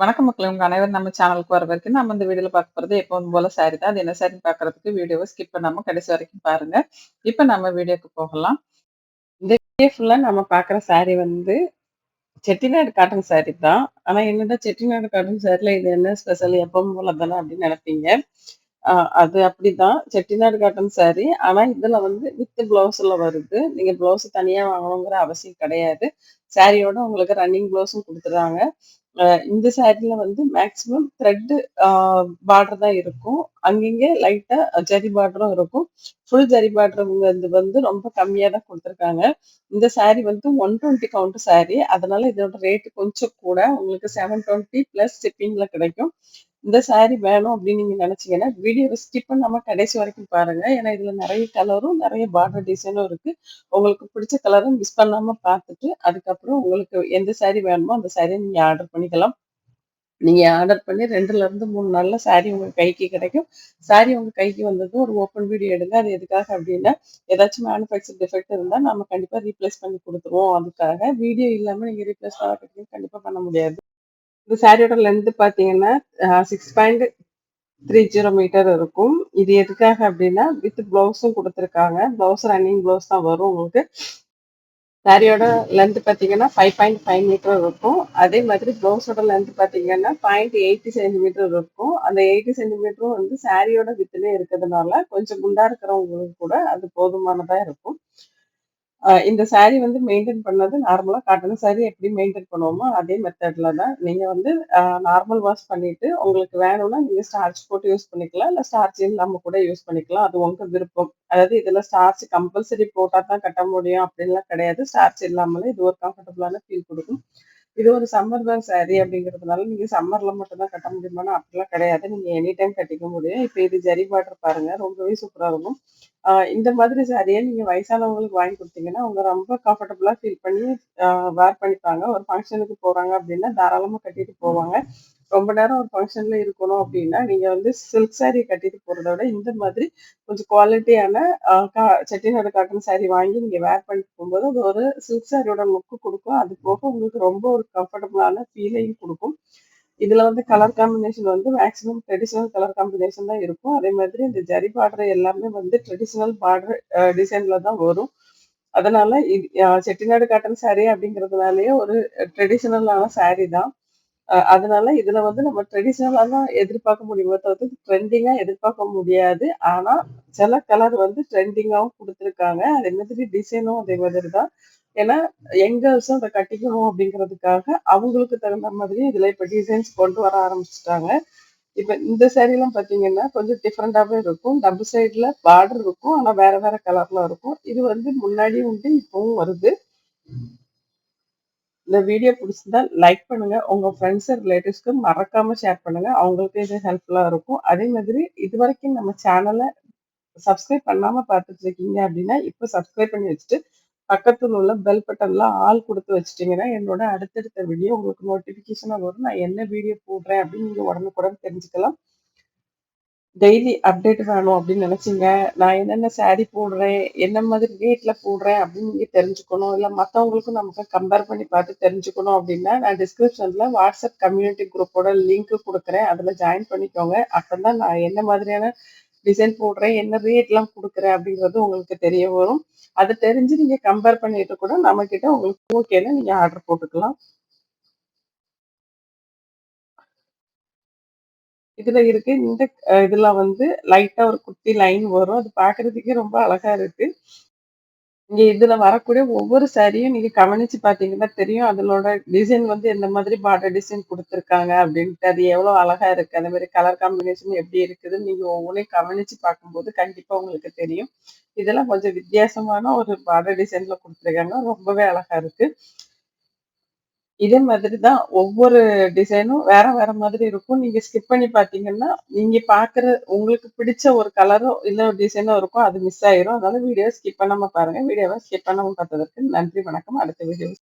வணக்கம் மக்கள் உங்க அனைவரும் நம்ம சேனலுக்கு வர வரைக்கும் நம்ம இந்த வீடியோல பார்க்க போறது எப்பவும் போல சாரி தான். அது என்ன சாரின்னு பார்க்கறதுக்கு வீடியோவை ஸ்கிப் பண்ணாம கடைசி வரைக்கும் பாருங்க. இப்ப நம்ம வீடியோக்கு போகலாம். இந்த வீடியோ ஃபுல்லா நம்ம பாக்குற சாரி வந்து செட்டிநாடு காட்டன் சாரி தான். ஆனா என்னடா செட்டிநாடு காட்டன் சாரில இது என்ன ஸ்பெஷல் எப்பவும் போல தானே அப்படின்னு நினைப்பீங்க. அது அப்படிதான். செட்டிநாடு காட்டன் சாரி. ஆனா இதுல வந்து வித் ப்ளவுஸ்ல வருது. நீங்க ப்ளவுஸ் தனியா வாங்கணுங்கிற அவசியம் கிடையாது. சாரியோட உங்களுக்கு ரன்னிங் ப்ளவுஸும் கொடுத்துறாங்க இந்த சாரீல வந்து மேக்ஸிமம் த்ரெட் பார்டர் தான் இருக்கும். அங்கங்கே லைட்டா ஜரி பார்டரும் இருக்கும். ஃபுல் ஜரி பார்டர்ங்கிறது வந்து ரொம்ப கம்மியா தான் கொடுத்துருக்காங்க இந்த சாரி வந்து 120 கவுண்ட் சாரி. அதனால இதோட ரேட்டு கொஞ்சம் கூட. உங்களுக்கு 720 பிளஸ் ஷிப்பிங்ல கிடைக்கும். இந்த சாரி வேணும் அப்படின்னு நீங்க நினைச்சீங்கன்னா, வீடியோவை ஸ்கிப் பண்ணாம கடைசி வரைக்கும் பாருங்க. ஏன்னா இதுல நிறைய கலரும், நிறைய பார்டர் டிசைனும் இருக்கு. உங்களுக்கு பிடிச்ச கலரும் மிஸ் பண்ணாம பார்த்துட்டு, அதுக்கப்புறம் உங்களுக்கு எந்த சாரி வேணுமோ அந்த சாரியை நீங்க ஆர்டர் பண்ணிக்கலாம். நீங்க ஆர்டர் பண்ணி 2லருந்து 3 நாள்ல சாரி உங்க கைக்கு கிடைக்கும். சாரி உங்க கைக்கு வந்ததும் ஒரு ஓப்பன் வீடியோ எடுங்க. அது எதுக்காக அப்படின்னா, ஏதாச்சும் மேனுஃபேக்சர் டிஃபெக்ட் இருந்தா நம்ம கண்டிப்பா ரீப்ளேஸ் பண்ணி கொடுத்துருவோம் அதுக்காக. வீடியோ இல்லாம நீங்க ரீப்ளேஸ் பண்ண கண்டிப்பா பண்ண முடியாது. இந்த சாரியோட லென்த் பார்த்தீங்கன்னா, six point three zero metre இருக்கும். இது எதுக்காக அப்படின்னா, வித் ப்ளவுஸும் கொடுத்துருக்காங்க ப்ளவுஸ் ரன்னிங் ப்ளவுஸ் தான் வரும் உங்களுக்கு. சாரியோட லென்த் பார்த்தீங்கன்னா, 5.5 மீட்டர் இருக்கும். அதே மாதிரி ப்ளவுஸோட லென்த் பார்த்தீங்கன்னா, 0.80 சென்டிமீட்டர் இருக்கும். அந்த 80 சென்டிமீட்டரும் வந்து சாரியோட வித்துலேயே இருக்கிறதுனால, கொஞ்சம் குண்டா இருக்கிறவங்களுக்கு கூட அது போதுமானதாக இருக்கும். இந்த சாரி வந்து மெயின்டெயின் பண்ணது நார்மலா காட்டன் சாரி எப்படி மெயின்டைன் பண்ணுவோமோ, அதே மெத்தட்ல தான். நீங்க வந்து நார்மல் வாஷ் பண்ணிட்டு, உங்களுக்கு வேணும்னா நீங்க ஸ்டார்ச் போட்டு யூஸ் பண்ணிக்கலாம். இல்ல ஸ்டார்ச் இல்லாம கூட யூஸ் பண்ணிக்கலாம். அது உங்க விருப்பம். அதாவது இதுல ஸ்டார்ச் கம்பல்சரி போட்டா தான் கட்ட முடியும் அப்படின்லாம் கிடையாது. ஸ்டார்ச் இல்லாமலே இது ஒரு கம்ஃபர்டபுளான ஃபீல் கொடுக்கும் இது ஒரு சம்மர் வேர் சாரி அப்படிங்கிறதுனால, நீங்க சம்மர்ல மட்டும் தான் கட்ட முடியுமானா அப்படிலாம் கிடையாது. நீங்க எனி டைம் கட்டிக்க முடியும். இப்ப இது ஜரி பார்டர் பாருங்க. ரொம்பவே சூப்பரா இருக்கும். இந்த மாதிரி சாரியை நீங்கள் வயசானவங்களுக்கு வாங்கி கொடுத்தீங்கன்னா அவங்க ரொம்ப கம்ஃபர்டபுளாக ஃபீல் பண்ணி வேர் பண்ணிப்பாங்க. ஒரு ஃபங்க்ஷனுக்கு போகிறாங்க அப்படின்னா, தாராளமாக கட்டிட்டு போவாங்க. ரொம்ப நேரம் ஒரு ஃபங்க்ஷனில் இருக்கணும் அப்படின்னா, நீங்கள் வந்து சில்க் சாரி கட்டிட்டு போகிறத விட, இந்த மாதிரி கொஞ்சம் குவாலிட்டியான கா செட்டிநாடு காட்டன் சாரி வாங்கி நீங்கள் வேர் பண்ணிட்டு போகும்போது அது ஒரு சில்க் சாரியோட லுக் கொடுக்கும் அது போக உங்களுக்கு ரொம்ப ஒரு கம்ஃபர்டபுளான ஃபீலையும் கொடுக்கும் இதுல வந்து கலர் காம்பினேஷன் வந்து மேக்ஸிமம் ட்ரெடிஷனல் கலர் காம்பினேஷன் தான் இருக்கும். அதே மாதிரி இந்த ஜரி பார்டர் எல்லாமே வந்து ட்ரெடிஷனல் பார்டர் டிசைன்ல தான் வரும். அதனால இது செட்டிநாடு காட்டன் சாரீ அப்படிங்கிறதுனாலயே ஒரு ட்ரெடிஷனலான சாரீ தான். அதனால இதுல வந்து நம்ம ட்ரெடிஷ்னலா தான் எதிர்பார்க்க முடியுமே தவிர்த்து, ட்ரெண்டிங்கா எதிர்பார்க்க முடியாது. ஆனா, சில கலர் வந்து ட்ரெண்டிங்காகவும் கொடுத்துருக்காங்க அதே மாதிரி டிசைனும் அதே மாதிரி தான். ஏன்னா, யங் கேர்ள்ஸும் கட்டிக்கணும் அப்படிங்கிறதுக்காக, அவங்களுக்கு தகுந்த மாதிரி இதில் இப்போ டிசைன்ஸ் கொண்டு வர ஆரம்பிச்சிட்டாங்க இப்போ இந்த சேரீலாம் பார்த்தீங்கன்னா, கொஞ்சம் டிஃப்ரெண்ட்டாகவே இருக்கும். டபுள் சைடில் பார்டர் இருக்கும். ஆனால் வேற வேற கலரில் இருக்கும். இது வந்து முன்னாடியும் உண்டு, இப்போவும் வருது. இந்த வீடியோ பிடிச்சிருந்தா லைக் பண்ணுங்க. உங்க ஃப்ரெண்ட்ஸ் ரிலேட்டிவ்ஸ்க்கு மறக்காம ஷேர் பண்ணுங்க. அவங்களுக்கு இது ஹெல்ப்ஃபுல்லா இருக்கும். அதே மாதிரி இது வரைக்கும் நம்ம சேனலை சப்ஸ்கிரைப் பண்ணாம பார்த்துட்டு இருக்கீங்க அப்படின்னா, இப்போ சப்ஸ்கிரைப் பண்ணி வச்சுட்டு, பக்கத்தில் உள்ள பெல் பட்டன்ல ஆள் கொடுத்து வச்சிட்டிங்கன்னா என்னோட அடுத்தடுத்த வீடியோ உங்களுக்கு நோட்டிஃபிகேஷனாக வரும். நான் என்ன வீடியோ போடுறேன் அப்படின்னு நீங்கள் உடனுக்குடன் தெரிஞ்சுக்கலாம். டெய்லி அப்டேட் வேணும் அப்படின்னு நினச்சிங்க நான் என்னென்ன சாரி போடுறேன், என்ன மாதிரி ரேட்டில் போடுறேன் அப்படின்னு நீங்கள் தெரிஞ்சுக்கணும். இல்லை மற்றவங்களுக்கும் நமக்கு கம்பேர் பண்ணி பார்த்து தெரிஞ்சுக்கணும் அப்படின்னா, நான் டிஸ்கிரிப்ஷனில் வாட்ஸ்அப் கம்யூனிட்டி குரூப்போட லிங்க் கொடுக்குறேன் அதில் ஜாயின் பண்ணிக்கோங்க. அப்போ தான் நான் என்ன மாதிரியான டிசைன் போடுறேன், என்ன ரேட்லாம் கொடுக்குறேன் அப்படிங்கிறது உங்களுக்கு தெரிய வரும். அதை தெரிஞ்சு நீங்க கம்பேர் பண்ணிட்டு கூட நம்மகிட்ட உங்களுக்கு ஓகேன்னா நீங்க ஆர்டர் போட்டுக்கலாம். இதுல இருக்கு. இந்த இதுல வந்து லைட்டா ஒரு குட்டி லைன் வரும். அது பாக்குறதுக்கே ரொம்ப அழகா இருக்கு. இங்க இதுல வரக்கூடிய ஒவ்வொரு சாரியும் நீங்க கவனிச்சு பார்த்தீங்கன்னா தெரியும். அதனோட டிசைன் வந்து எந்த மாதிரி பார்டர் டிசைன் கொடுத்துருக்காங்க அப்படின்ட்டு. அது எவ்வளோ அழகா இருக்கு. அந்த மாதிரி கலர் காம்பினேஷன் எப்படி இருக்குதுன்னு நீங்க ஒவ்வொன்றையும் கவனிச்சு பார்க்கும்போது கண்டிப்பா உங்களுக்கு தெரியும். இதெல்லாம் கொஞ்சம் வித்தியாசமான ஒரு பார்டர் டிசைன்ல கொடுத்துருக்காங்க ரொம்பவே அழகா இருக்கு. இதே மாதிரி தான் ஒவ்வொரு டிசைனும் வேற வேற மாதிரி இருக்கும். நீங்க ஸ்கிப் பண்ணி பார்த்தீங்கன்னா, நீங்க பார்க்குற உங்களுக்கு பிடிச்ச ஒரு கலரோ, இல்ல ஒரு டிசைனோ இருக்கும். அது மிஸ் ஆயிரும். அதனால வீடியோ ஸ்கிப் பண்ணாம பாருங்க. வீடியோவை ஸ்கிப் பண்ணாம பார்த்ததற்கு நன்றி, வணக்கம். அடுத்த வீடியோ